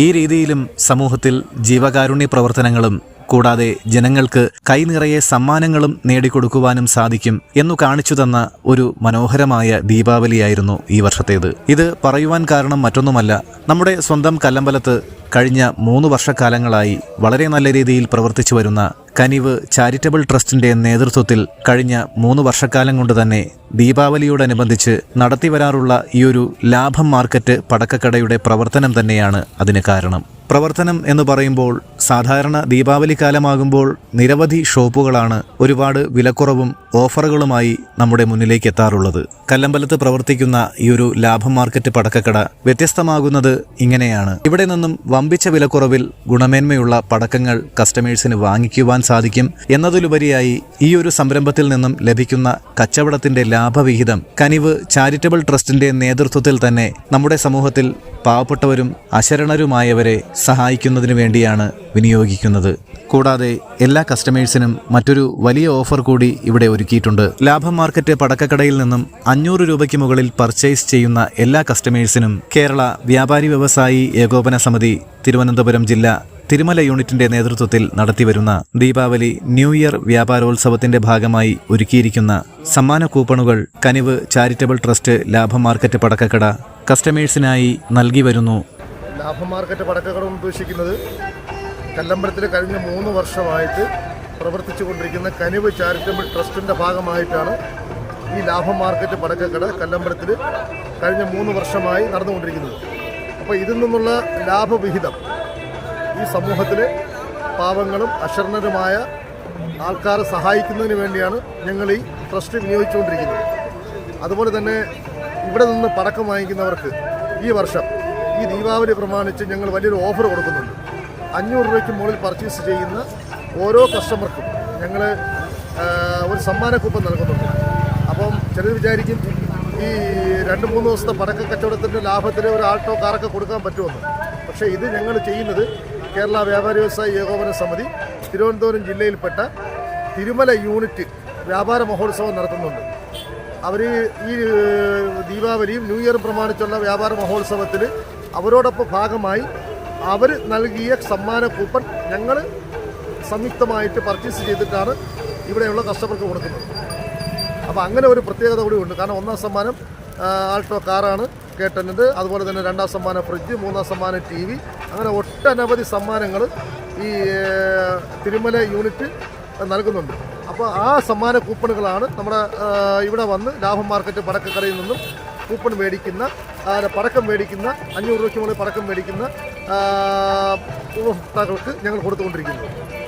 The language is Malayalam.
ഈ രീതിയിലും സമൂഹത്തിൽ ജീവകാരുണ്യ പ്രവർത്തനങ്ങളും കൂടാതെ ജനങ്ങൾക്ക് കൈനിറയെ സമ്മാനങ്ങളും നേടിക്കൊടുക്കുവാനും സാധിക്കും എന്നു കാണിച്ചു തന്ന ഒരു മനോഹരമായ ദീപാവലിയായിരുന്നു ഈ വർഷത്തേത്. ഇത് പറയുവാൻ കാരണം മറ്റൊന്നുമല്ല. നമ്മുടെ സ്വന്തം കല്ലമ്പലത്ത് കഴിഞ്ഞ മൂന്ന് വർഷക്കാലങ്ങളായി വളരെ നല്ല രീതിയിൽ പ്രവർത്തിച്ചു വരുന്ന കനിവ് ചാരിറ്റബിൾ ട്രസ്റ്റിന്റെ നേതൃത്വത്തിൽ കഴിഞ്ഞ മൂന്ന് വർഷക്കാലം കൊണ്ട് തന്നെ ദീപാവലിയോടനുബന്ധിച്ച് നടത്തിവരാറുള്ള ഈ ഒരു ലാഭം മാർക്കറ്റ് പടക്കക്കടയുടെ പ്രവർത്തനം തന്നെയാണ് അതിന് കാരണം. പ്രവർത്തനം എന്ന് പറയുമ്പോൾ സാധാരണ ദീപാവലി കാലമാകുമ്പോൾ നിരവധി ഷോപ്പുകളാണ് ഒരുപാട് വിലക്കുറവും ഓഫറുകളുമായി നമ്മുടെ മുന്നിലേക്ക് എത്താറുള്ളത്. കല്ലമ്പലത്ത് പ്രവർത്തിക്കുന്ന ഈ ഒരു ലാഭം മാർക്കറ്റ് പടക്കക്കട വ്യത്യസ്തമാകുന്നത് ഇങ്ങനെയാണ്. ഇവിടെ നിന്നും വമ്പിച്ച വിലക്കുറവിൽ ഗുണമേന്മയുള്ള പടക്കങ്ങൾ കസ്റ്റമേഴ്സിന് വാങ്ങിക്കുവാൻ സാധിക്കും എന്നതിലുപരിയായി ഈ ഒരു സംരംഭത്തിൽ നിന്നും ലഭിക്കുന്ന കച്ചവടത്തിന്റെ ലാഭവിഹിതം കനിവ് ചാരിറ്റബിൾ ട്രസ്റ്റിന്റെ നേതൃത്വത്തിൽ തന്നെ നമ്മുടെ സമൂഹത്തിൽ പാവപ്പെട്ടവരും അശരണരുമായവരെ സഹായിക്കുന്നതിന് വേണ്ടിയാണ് വിനിയോഗിക്കുന്നത്. കൂടാതെ എല്ലാ കസ്റ്റമേഴ്സിനും മറ്റൊരു വലിയ ഓഫർ കൂടി ഇവിടെ ഒരുക്കിയിട്ടുണ്ട്. ലാഭം മാർക്കറ്റ് പടക്കക്കടയിൽ നിന്നും അഞ്ഞൂറ് രൂപയ്ക്ക് മുകളിൽ പർച്ചേസ് ചെയ്യുന്ന എല്ലാ കസ്റ്റമേഴ്സിനും കേരള വ്യാപാരി വ്യവസായി ഏകോപന സമിതി തിരുവനന്തപുരം ജില്ല തിരുമല യൂണിറ്റിന്റെ നേതൃത്വത്തിൽ നടത്തിവരുന്ന ദീപാവലി ന്യൂ ഇയർ വ്യാപാരോത്സവത്തിന്റെ ഭാഗമായി ഒരുക്കിയിരിക്കുന്ന സമ്മാന കൂപ്പണുകൾ Kanivu charitable trust Labha market പടക്കക്കട കസ്റ്റമേഴ്സിനായി നൽകി വരുന്നു ലാഭ മാർക്കറ്റ് പടക്കക്കട ഉദ്ദേശിക്കുന്നത് കല്ലമ്പലത്തിൽ കഴിഞ്ഞ മൂന്ന് വർഷമായിട്ട് പ്രവർത്തിച്ചു കൊണ്ടിരിക്കുന്ന കനിവ് ചാരിറ്റബിൾ ട്രസ്റ്റിന്റെ ഭാഗമായിട്ടാണ് ഈ ലാഭ മാർക്കറ്റ് പടക്കക്കട കല്ലമ്പലത്തിൽ കഴിഞ്ഞ മൂന്ന് വർഷമായി നടന്നുകൊണ്ടിരിക്കുന്നത്. അപ്പോൾ ഇതിൽ നിന്നുള്ള ലാഭവിഹിതം ഈ സമൂഹത്തിലെ പാവങ്ങളും അശരണരുമായ ആൾക്കാരെ സഹായിക്കുന്നതിന് വേണ്ടിയാണ് ഞങ്ങൾ ഈ ട്രസ്റ്റ് വിനിയോഗിച്ചുകൊണ്ടിരിക്കുന്നത്. അതുപോലെ തന്നെ ഇവിടെ നിന്ന് പടക്കം വാങ്ങിക്കുന്നവർക്ക് ഈ വർഷം ഈ ദീപാവലി പ്രമാണിച്ച് ഞങ്ങൾ വലിയൊരു ഓഫർ കൊടുക്കുന്നുണ്ട്. അഞ്ഞൂറ് രൂപയ്ക്ക് മുകളിൽ പർച്ചേസ് ചെയ്യുന്ന ഓരോ കസ്റ്റമർക്കും ഞങ്ങൾ ഒരു സമ്മാനക്കൂപ്പൻ നൽകുന്നുണ്ട്. അപ്പം ചിലർ വിചാരിക്കും ഈ രണ്ട് മൂന്ന് ദിവസത്തെ പടക്ക കച്ചവടത്തിന്റെ ലാഭത്തിൽ ഒരു ആൾട്ടോ കാറൊക്കെ കൊടുക്കാൻ പറ്റുമെന്ന്. പക്ഷേ ഇത് ഞങ്ങൾ ചെയ്യുന്നത് കേരള വ്യാപാരി വ്യവസായ ഏകോപന സമിതി തിരുവനന്തപുരം ജില്ലയിൽപ്പെട്ട തിരുമല യൂണിറ്റ് വ്യാപാര മഹോത്സവം നടത്തുന്നുണ്ട്. അവർ ഈ ദീപാവലിയും ന്യൂ ഇയറും പ്രമാണിച്ചുള്ള വ്യാപാര മഹോത്സവത്തിൽ അവരോടൊപ്പം ഭാഗമായി അവർ നൽകിയ സമ്മാന കൂപ്പൺ ഞങ്ങൾ സംയുക്തമായിട്ട് പർച്ചേസ് ചെയ്തിട്ടാണ് ഇവിടെയുള്ള കസ്റ്റമർക്ക് കൊടുക്കുന്നത്. അപ്പോൾ അങ്ങനെ ഒരു പ്രത്യേകത കൂടി ഉണ്ട്. കാരണം ഒന്നാം സമ്മാനം ആൾട്ടോ കാറാണ്. കേട്ടനത് അതുപോലെ തന്നെ രണ്ടാം സമ്മാനം ഫ്രിഡ്ജ് മൂന്നാം സമ്മാനം ടി വി. അങ്ങനെ ഒട്ടനവധി സമ്മാനങ്ങൾ ഈ തിരുമല യൂണിറ്റ് നൽകുന്നുണ്ട്. അപ്പോൾ ആ സമ്മാന കൂപ്പണുകളാണ് നമ്മുടെ ഇവിടെ വന്ന് ലാഭം മാർക്കറ്റ് പടക്കക്കടയിൽ നിന്നും കൂപ്പൺ മേടിക്കുന്ന പടക്കം മേടിക്കുന്ന അഞ്ഞൂറ് രൂപയ്ക്ക് മുകളിൽ പടക്കം മേടിക്കുന്ന ഉപഭോക്താക്കൾക്ക് ഞങ്ങൾ കൊടുത്തുകൊണ്ടിരിക്കുന്നത്